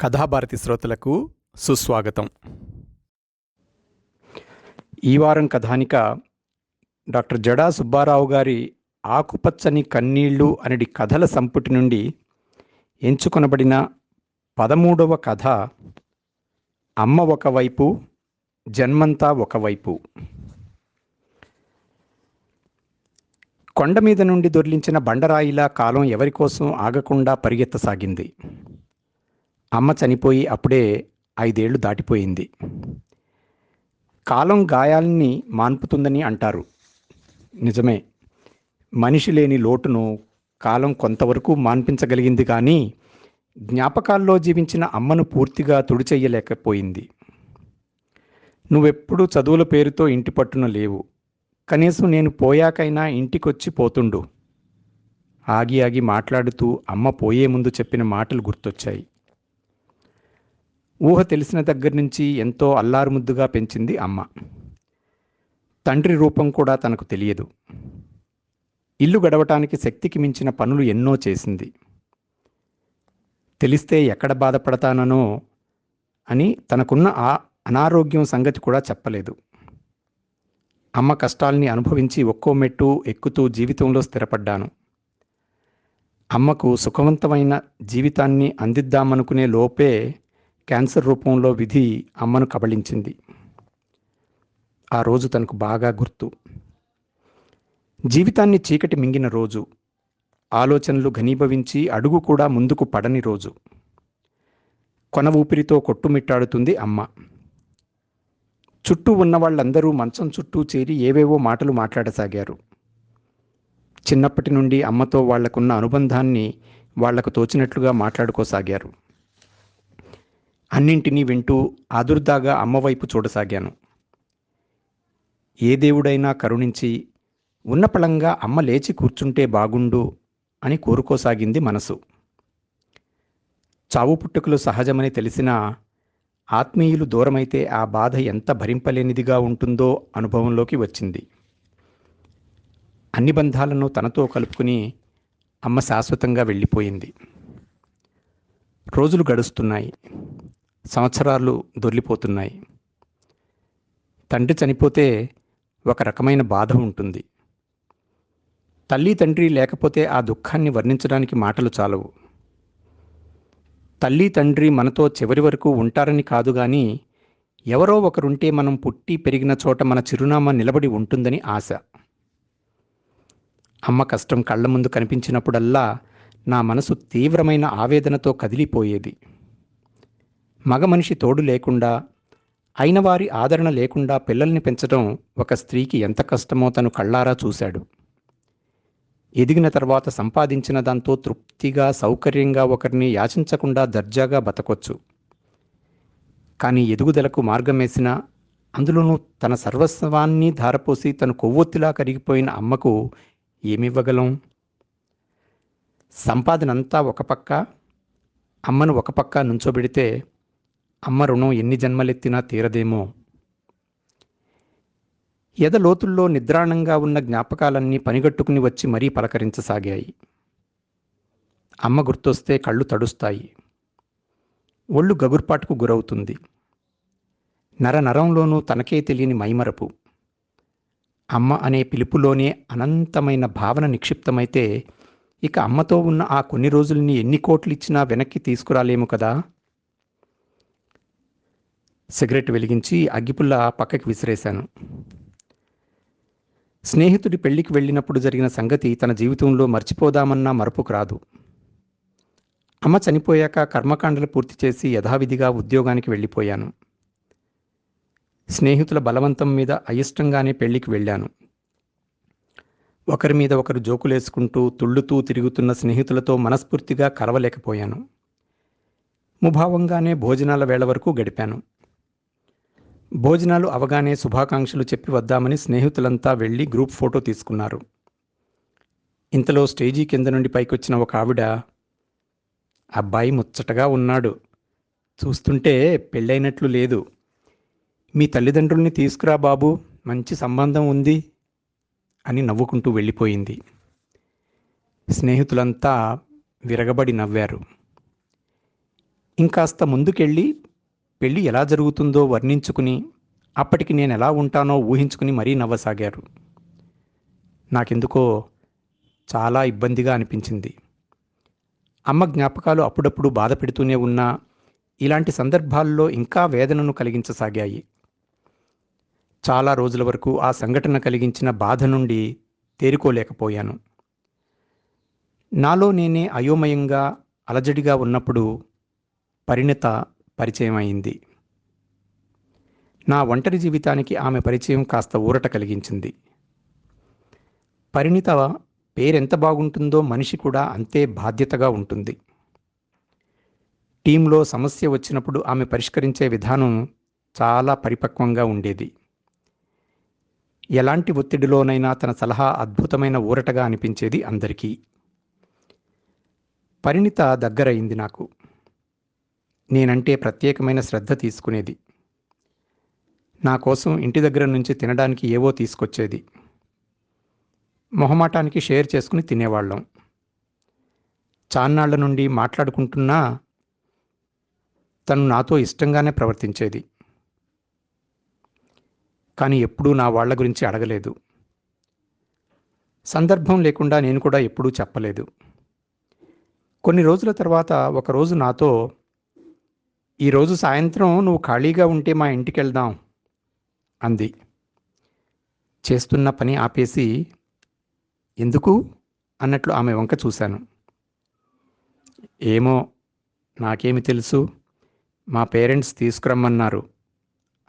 కథాభారతి శ్రోతలకు సుస్వాగతం. ఈ వారం కథానిక డాక్టర్ జడా సుబ్బారావు గారి ఆకుపచ్చని కన్నీళ్ళు అనడి కథల సంపుటి నుండి ఎంచుకొనబడిన పదమూడవ కథ అమ్మ ఒకవైపు జన్మంతా ఒకవైపు. కొండ మీద నుండి దొర్లించిన బండరాయిలా కాలం ఎవరి కోసం ఆగకుండా పరిగెత్తసాగింది. అమ్మ చనిపోయి అప్పుడే ఐదేళ్ళు దాటిపోయింది. కాలం గాయాల్ని మాన్పుతుందని అంటారు. నిజమే. మనిషి లేని లోటును కాలం కొంతవరకు మాన్పించగలిగింది కానీ జ్ఞాపకాల్లో జీవించిన అమ్మను పూర్తిగా తుడిచెయ్యలేకపోయింది. నువ్వెప్పుడు చదువుల పేరుతో ఇంటి పట్టున లేవు. కనీసం నేను పోయాకైనా ఇంటికొచ్చి పోతుండు. ఆగి ఆగి మాట్లాడుతూ అమ్మ పోయే ముందు చెప్పిన మాటలు గుర్తొచ్చాయి. ఊహ తెలిసిన దగ్గర నుంచి ఎంతో అల్లారుముద్దుగా పెంచింది అమ్మ. తండ్రి రూపం కూడా తనకు తెలియదు. ఇల్లు గడవటానికి శక్తికి మించిన పనులు ఎన్నో చేసింది. తెలిస్తే ఎక్కడ బాధపడతాననో అని తనకున్న ఆ అనారోగ్యం సంగతి కూడా చెప్పలేదు. అమ్మ కష్టాల్ని అనుభవించి ఒక్కో మెట్టు ఎక్కుతూ జీవితంలో స్థిరపడ్డాను. అమ్మకు సుఖవంతమైన జీవితాన్ని అందిద్దామనుకునే లోపే క్యాన్సర్ రూపంలో విధి అమ్మను కబళించింది. ఆ రోజు తనకు బాగా గుర్తు. జీవితాన్ని చీకటి మింగిన రోజు. ఆలోచనలు ఘనీభవించి అడుగు కూడా ముందుకు పడని రోజు. కొన ఊపిరితో కొట్టుమిట్టాడుతుంది అమ్మ. చుట్టూ ఉన్న వాళ్ళందరూ మంచం చుట్టూ చేరి ఏవేవో మాటలు మాట్లాడసాగారు. చిన్నప్పటి నుండి అమ్మతో వాళ్ళకున్న అనుబంధాన్ని వాళ్ళకు తోచినట్లుగా మాట్లాడుకోసాగారు. అన్నింటినీ వింటూ ఆదుర్దాగా అమ్మవైపు చూడసాగాను. ఏ దేవుడైనా కరుణించి ఉన్నపళంగా అమ్మ లేచి కూర్చుంటే బాగుండు అని కోరుకోసాగింది మనసు. చావు పుట్టుకలు సహజమని తెలిసినా ఆత్మీయులు దూరమైతే ఆ బాధ ఎంత భరింపలేనిదిగా ఉంటుందో అనుభవంలోకి వచ్చింది. అన్ని బంధాలను తనతో కలుపుకుని అమ్మ శాశ్వతంగా వెళ్ళిపోయింది. రోజులు గడుస్తున్నాయి. సంవత్సరాలు దొర్లిపోతున్నాయి తండ్రి చనిపోతే ఒక రకమైన బాధ ఉంటుంది. తల్లి తండ్రి లేకపోతే ఆ దుఃఖాన్ని వర్ణించడానికి మాటలు చాలవు. తల్లి తండ్రి మనతో చివరి వరకు ఉంటారని కాదు కానీ ఎవరో ఒకరుంటే మనం పుట్టి పెరిగిన చోట మన చిరునామా నిలబడి ఉంటుందని ఆశ. అమ్మ కష్టం కళ్ళ ముందు కనిపించినప్పుడల్లా నా మనసు తీవ్రమైన ఆవేదనతో కదిలిపోయేది. మగ మనిషి తోడు లేకుండా అయిన వారి ఆదరణ లేకుండా పిల్లల్ని పెంచడం ఒక స్త్రీకి ఎంత కష్టమో తను కళ్ళారా చూశాడు. ఎదిగిన తర్వాత సంపాదించిన దాంతో తృప్తిగా సౌకర్యంగా ఒకరిని యాచించకుండా దర్జాగా బతకొచ్చు. కానీ ఎదుగుదలకు మార్గం వేసిన అందులోనూ తన సర్వస్వాన్ని ధారపోసి తను కొవ్వొత్తిలా కరిగిపోయిన అమ్మకు ఏమివ్వగలం? సంపాదనంతా ఒక పక్క అమ్మను ఒక పక్క నుంచోబెడితే అమ్మ రుణం ఎన్ని జన్మలెత్తినా తీరదేమో. ఎద లోతుల్లో నిద్రాణంగా ఉన్న జ్ఞాపకాలన్నీ పనిగట్టుకుని వచ్చి మరీ పలకరించసాగాయి. అమ్మ గుర్తొస్తే కళ్ళు తడుస్తాయి. ఒళ్ళు గగుర్పాటుకు గురవుతుంది. నర నరంలోనూ తనకే తెలియని మైమరపు. అమ్మ అనే పిలుపులోనే అనంతమైన భావన నిక్షిప్తమైతే ఇక అమ్మతో ఉన్న ఆ కొన్ని రోజుల్ని ఎన్ని కోట్లు ఇచ్చినా వెనక్కి తీసుకురాలేము కదా? సిగరెట్ వెలిగించి అగ్గిపుల్ల పక్కకి విసిరేశాను. స్నేహితుడి పెళ్ళికి వెళ్ళినప్పుడు జరిగిన సంగతి తన జీవితంలో మర్చిపోదామన్నా మరపుకు రాదు. అమ్మ చనిపోయాక కర్మకాండలు పూర్తి చేసి యథావిధిగా ఉద్యోగానికి వెళ్ళిపోయాను. స్నేహితుల బలవంతం మీద అయిష్టంగానే పెళ్ళికి వెళ్ళాను. ఒకరి మీద ఒకరు జోకులేసుకుంటూ తుళ్ళుతూ తిరుగుతున్న స్నేహితులతో మనస్ఫూర్తిగా కలవలేకపోయాను. ముభావంగానే భోజనాల వేళ వరకు గడిపాను. భోజనాలు అవగానే శుభాకాంక్షలు చెప్పి వద్దామని స్నేహితులంతా వెళ్ళి గ్రూప్ ఫోటో తీసుకున్నారు. ఇంతలో స్టేజీ కింద నుండి పైకొచ్చిన ఒక ఆవిడ అబ్బాయి ముచ్చటగా ఉన్నాడు. చూస్తుంటే పెళ్ళైనట్లు లేదు. మీ తల్లిదండ్రుల్ని తీసుకురా బాబు. మంచి సంబంధం ఉంది అని నవ్వుకుంటూ వెళ్ళిపోయింది. స్నేహితులంతా విరగబడి నవ్వారు. ఇంకాస్త ముందుకెళ్ళి పెళ్ళి ఎలా జరుగుతుందో వర్ణించుకుని అప్పటికి నేను ఎలా ఉంటానో ఊహించుకుని మరీ నవ్వసాగారు. నాకెందుకో చాలా ఇబ్బందిగా అనిపించింది. అమ్మ జ్ఞాపకాలు అప్పుడప్పుడు బాధ పెడుతూనే ఉన్నా ఇలాంటి సందర్భాల్లో ఇంకా వేదనను కలిగించసాగాయి. చాలా రోజుల వరకు ఆ సంఘటన కలిగించిన బాధ నుండి తేరుకోలేకపోయాను. నాలో నేనే అయోమయంగా అలజడిగా ఉన్నప్పుడు పరిణిత పరిచయం అయింది నా ఒంటరి జీవితానికి ఆమె పరిచయం కాస్త ఊరట కలిగించింది. పరిణిత పేరెంత బాగుంటుందో మనిషి కూడా అంతే బాధ్యతగా ఉంటుంది. టీంలో సమస్య వచ్చినప్పుడు ఆమె పరిష్కరించే విధానం చాలా పరిపక్వంగా ఉండేది. ఎలాంటి ఒత్తిడిలోనైనా తన సలహా అద్భుతమైన ఊరటగా అనిపించేది అందరికీ. పరిణిత దగ్గరైంది నాకు. నేనంటే ప్రత్యేకమైన శ్రద్ధ తీసుకునేది. నా కోసం ఇంటి దగ్గర నుంచి తినడానికి ఏవో తీసుకొచ్చేది. మొహమాటానికి షేర్ చేసుకుని తినేవాళ్ళం. చాన్నాళ్ళ నుండి మాట్లాడుకుంటున్నా తను నాతో ఇష్టంగానే ప్రవర్తించేది. కానీ ఎప్పుడూ నా వాళ్ళ గురించి అడగలేదు. సందర్భం లేకుండా నేను కూడా ఎప్పుడూ చెప్పలేదు. కొన్ని రోజుల తర్వాత ఒకరోజు నాతో ఈరోజు సాయంత్రం నువ్వు ఖాళీగా ఉంటే మా ఇంటికి వెళ్దాం అంది. చేస్తున్న పని ఆపేసి ఎందుకు? అన్నట్లు ఆమె వంక చూశాను. ఏమో నాకేమి తెలుసు. మా పేరెంట్స్ తీసుకురమ్మన్నారు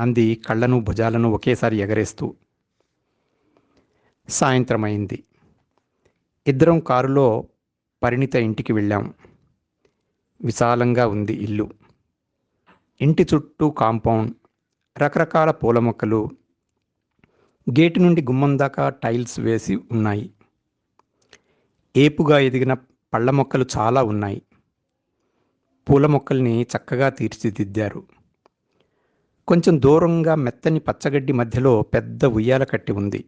అంది కళ్ళను భుజాలను ఒకేసారి ఎగరేస్తూ. సాయంత్రం అయింది ఇద్దరం కారులో పరిణిత ఇంటికి వెళ్ళాం. విశాలంగా ఉంది ఇల్లు. ఇంటి చుట్టూ కాంపౌండ్ రకరకాల పూల మొక్కలు గేటు నుండి గుమ్మం దాకా టైల్స్ వేసి ఉన్నాయి. ఏపుగా ఎదిగిన పళ్ళ మొక్కలు చాలా ఉన్నాయి. పూల మొక్కల్ని చక్కగా తీర్చిదిద్దారు. కొంచెం దూరంగా మెత్తని పచ్చగడ్డి మధ్యలో పెద్ద ఉయ్యాల కట్టి ఉంది.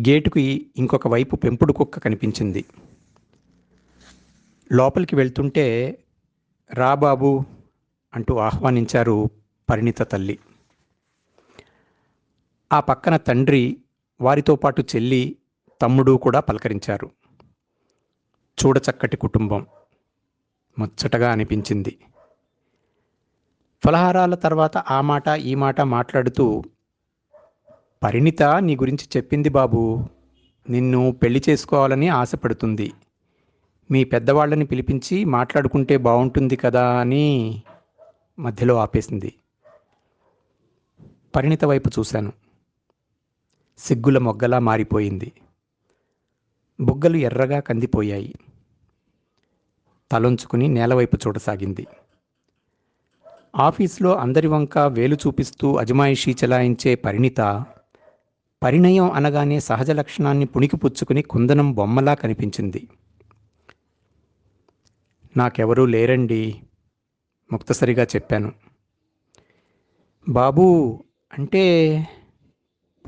గేటుకి ఇంకొక వైపు పెంపుడు కుక్క కనిపించింది. లోపలికి వెళ్తుంటే రాబాబు అంటూ ఆహ్వానించారు పరిణిత తల్లి. ఆ పక్కన తండ్రి వారితో పాటు చెల్లి తమ్ముడు కూడా పలకరించారు. చూడచక్కటి కుటుంబం. ముచ్చటగా అనిపించింది. ఫలహారాల తర్వాత ఆ మాట ఈ మాట మాట్లాడుతూ పరిణిత నీ గురించి చెప్పింది బాబు. నిన్ను పెళ్ళి చేసుకోవాలని ఆశపడుతుంది. మీ పెద్దవాళ్ళని పిలిపించి మాట్లాడుకుంటే బాగుంటుంది కదా అని మధ్యలో ఆపేసింది. పరిణిత వైపు చూశాను. సిగ్గుల మొగ్గలా మారిపోయింది. బుగ్గలు ఎర్రగా కందిపోయాయి. తలొంచుకుని నేలవైపు చూడసాగింది. ఆఫీసులో అందరి వంక వేలు చూపిస్తూ అజమాయిషీ చెలాయించే పరిణిత పరిణయం అనగానే సహజ లక్షణాన్ని పుణికిపుచ్చుకుని కుందనం బొమ్మలా కనిపించింది. నాకెవరూ లేరండి. ముక్తసరిగా చెప్పాను. బాబూ అంటే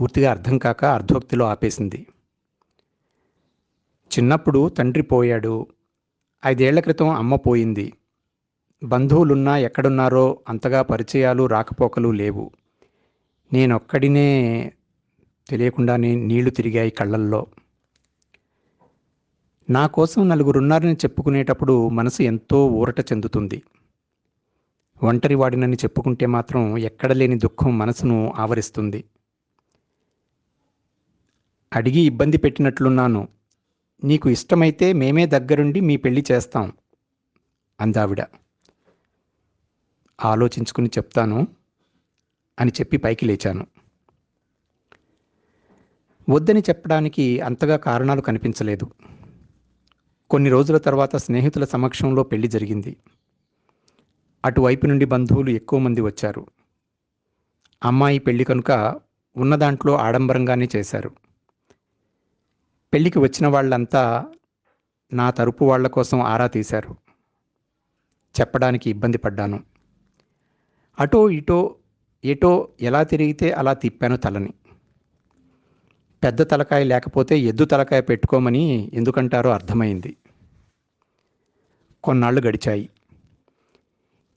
పూర్తిగా అర్థం కాక అర్ధోక్తిలో ఆపేసింది. చిన్నప్పుడు తండ్రి పోయాడు. ఐదేళ్ళ క్రితం అమ్మ పోయింది. బంధువులున్నా ఎక్కడున్నారో అంతగా పరిచయాలు రాకపోకలు లేవు. నేనొక్కడినే తెలియకుండానే నీళ్ళు తిరిగాయి కళ్ళల్లో. నా కోసం నలుగురున్నారని చెప్పుకునేటప్పుడు మనసు ఎంతో ఊరట చెందుతుంది. ఒంటరి వాడినని చెప్పుకుంటే మాత్రం ఎక్కడ లేని దుఃఖం మనసును ఆవరిస్తుంది. అడిగి ఇబ్బంది పెట్టినట్లున్నాను. నీకు ఇష్టమైతే మేమే దగ్గరుండి మీ పెళ్ళి చేస్తాం అందావిడ. ఆలోచించుకుని చెప్తాను అని చెప్పి పైకి లేచాను. వద్దని చెప్పడానికి అంతగా కారణాలు కనిపించలేదు. కొన్ని రోజుల తర్వాత స్నేహితుల సమక్షంలో పెళ్ళి జరిగింది. అటువైపు నుండి బంధువులు ఎక్కువ మంది వచ్చారు. అమ్మాయి పెళ్ళి కనుక ఉన్న దాంట్లో ఆడంబరంగానే చేశారు. పెళ్ళికి వచ్చిన వాళ్ళంతా నా తరపు వాళ్ళ కోసం ఆరా తీశారు. చెప్పడానికి ఇబ్బంది పడ్డాను. అటో ఇటో ఎటో ఎలా తిరిగితే అలా తిప్పాను తలని. పెద్ద తలకాయ లేకపోతే ఎద్దు తలకాయ పెట్టుకోమని ఎందుకంటారో అర్థమైంది. కొన్నాళ్ళు గడిచాయి.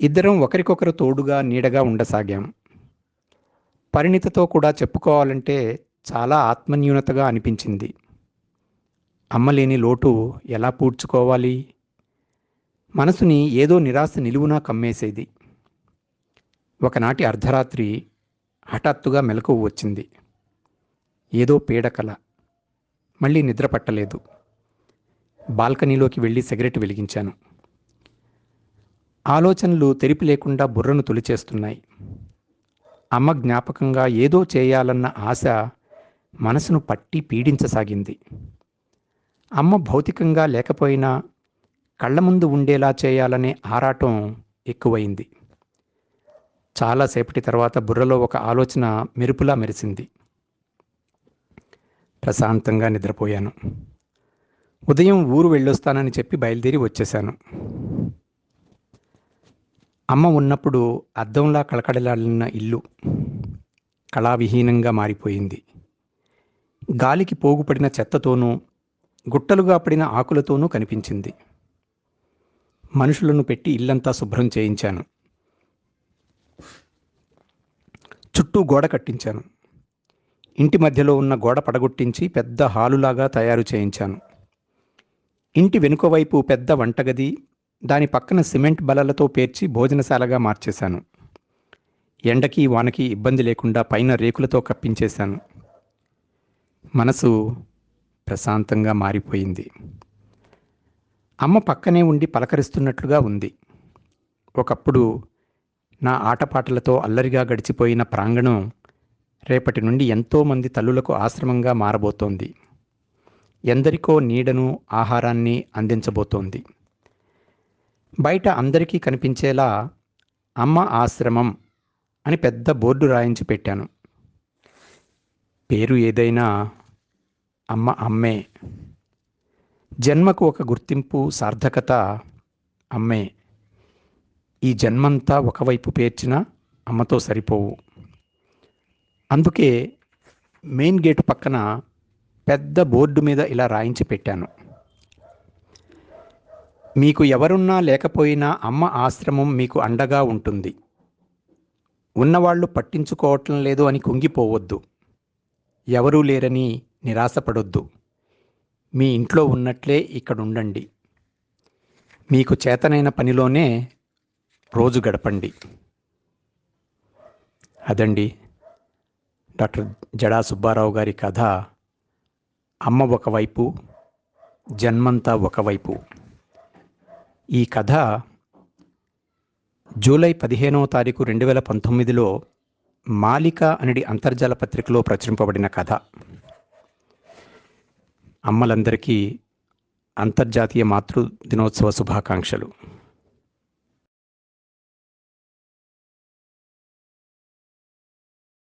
ఇద్దరం ఒకరికొకరు తోడుగా నీడగా ఉండసాగాం. పరిణితతో కూడా చెప్పుకోవాలంటే చాలా ఆత్మన్యూనతగా అనిపించింది. అమ్మలేని లోటు ఎలా పూడ్చుకోవాలి? మనసుని ఏదో నిరాశ నిలువునా కమ్మేసేది. ఒకనాటి అర్ధరాత్రి హఠాత్తుగా మెలకువ వచ్చింది. ఏదో పీడకల. మళ్ళీ నిద్ర పట్టలేదు. బాల్కనీలోకి వెళ్ళి సిగరెట్ వెలిగించాను. ఆలోచనలు తెరిపి లేకుండా బుర్రను తొలిచేస్తున్నాయి అమ్మ జ్ఞాపకంగా ఏదో చేయాలన్న ఆశ మనసును పట్టి పీడించసాగింది. అమ్మ భౌతికంగా లేకపోయినా కళ్ళ ముందు ఉండేలా చేయాలనే ఆరాటం ఎక్కువైంది. చాలాసేపటి తర్వాత బుర్రలో ఒక ఆలోచన మెరుపులా మెరిసింది. ప్రశాంతంగా నిద్రపోయాను. ఉదయం ఊరు వెళ్ళొస్తానని చెప్పి బయలుదేరి వచ్చేశాను. అమ్మ ఉన్నప్పుడు అద్దంలా కళకళలాడిన ఇల్లు కళావిహీనంగా మారిపోయింది. గాలికి పోగుపడిన చెత్తతోనూ గుట్టలుగా పడిన ఆకులతోనూ కనిపించింది. మనుషులను పెట్టి ఇల్లంతా శుభ్రం చేయించాను. చుట్టూ గోడ కట్టించాను. ఇంటి మధ్యలో ఉన్న గోడ పడగొట్టించి పెద్ద హాలులాగా తయారు చేయించాను. ఇంటి వెనుక వైపు పెద్ద వంటగది దాని పక్కన సిమెంట్ బలలతో పేర్చి భోజనశాలగా మార్చేశాను. ఎండకి వానకి ఇబ్బంది లేకుండా పైన రేకులతో కప్పించేశాను. మనసు ప్రశాంతంగా మారిపోయింది. అమ్మ పక్కనే ఉండి పలకరిస్తున్నట్లుగా ఉంది. ఒకప్పుడు నా ఆటపాటలతో అల్లరిగా గడిచిపోయిన ప్రాంగణం రేపటి నుండి ఎంతోమంది తల్లులకు ఆశ్రమంగా మారబోతోంది. ఎందరికో నీడను ఆహారాన్ని అందించబోతోంది. బయట అందరికీ కనిపించేలా అమ్మ ఆశ్రమం అని పెద్ద బోర్డు రాయించి పెట్టాను. పేరు ఏదైనా అమ్మ అమ్మే. జన్మకు ఒక గుర్తింపు సార్థకత అమ్మే. ఈ జన్మంతా ఒకవైపు పేర్చిన అమ్మతో సరిపోవు. అందుకే మెయిన్ గేటు పక్కన పెద్ద బోర్డు మీద ఇలా రాయించి పెట్టాను. మీకు ఎవరున్నా లేకపోయినా అమ్మ ఆశ్రమం మీకు అండగా ఉంటుంది. ఉన్నవాళ్ళు పట్టించుకోవటం లేదు అని కుంగిపోవద్దు. ఎవరూ లేరని నిరాశపడొద్దు. మీ ఇంట్లో ఉన్నట్లే ఇక్కడ ఉండండి మీకు చేతనైన పనిలోనే రోజు గడపండి. అదండి డాక్టర్ జడా సుబ్బారావు గారి కథ. అమ్మ ఒకవైపు జన్మంతా ఒకవైపు. ఈ కథ జూలై పదిహేనవ తారీఖు రెండు వేల పంతొమ్మిదిలో మాలిక అనేది అంతర్జాల పత్రికలో ప్రచురింపబడిన కథ. అమ్మలందరికీ అంతర్జాతీయ మాతృ దినోత్సవ శుభాకాంక్షలు.